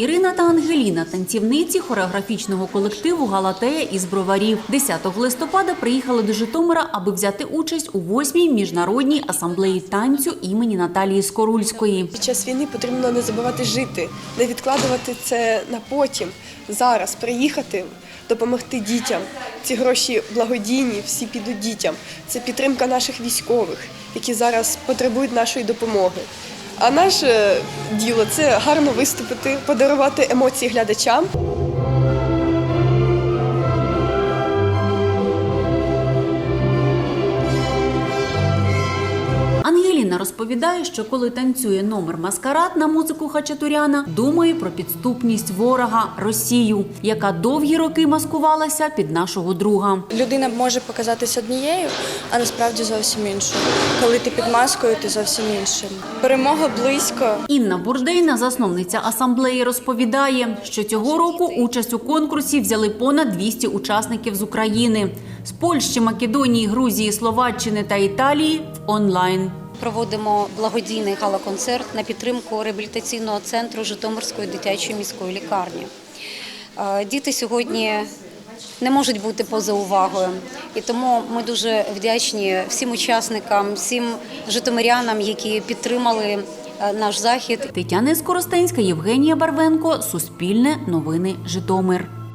Ірина та Ангеліна – танцівниці хореографічного колективу «Галатея» із Броварів. 10 листопада приїхали до Житомира, аби взяти участь у восьмій міжнародній асамблеї танцю імені Наталії Скорульської. Під час війни потрібно не забувати жити, не відкладувати це на потім, зараз приїхати, допомогти дітям. Ці гроші благодійні, всі підуть дітям. Це підтримка наших військових, які зараз потребують нашої допомоги. А наше діло це гарно виступити, подарувати емоції глядачам. Розповідає, що коли танцює номер маскарад на музику Хачатуряна, думає про підступність ворога Росію, яка довгі роки маскувалася під нашого друга. Людина може показатись однією, а насправді зовсім іншою. Коли ти під маскою, ти зовсім іншим. Перемога близько. Інна Бурдейна, засновниця асамблеї, розповідає, що цього року участь у конкурсі взяли понад 200 учасників з України з Польщі, Македонії, Грузії, Словаччини та Італії в онлайн. Проводимо благодійний гала-концерт на підтримку реабілітаційного центру Житомирської дитячої міської лікарні. Е, Діти сьогодні не можуть бути поза увагою, і тому ми дуже вдячні всім учасникам, всім житомирянам, які підтримали е, наш захід. Тетяна Скоростенська, Євгенія Барвенко, Суспільне новини Житомир.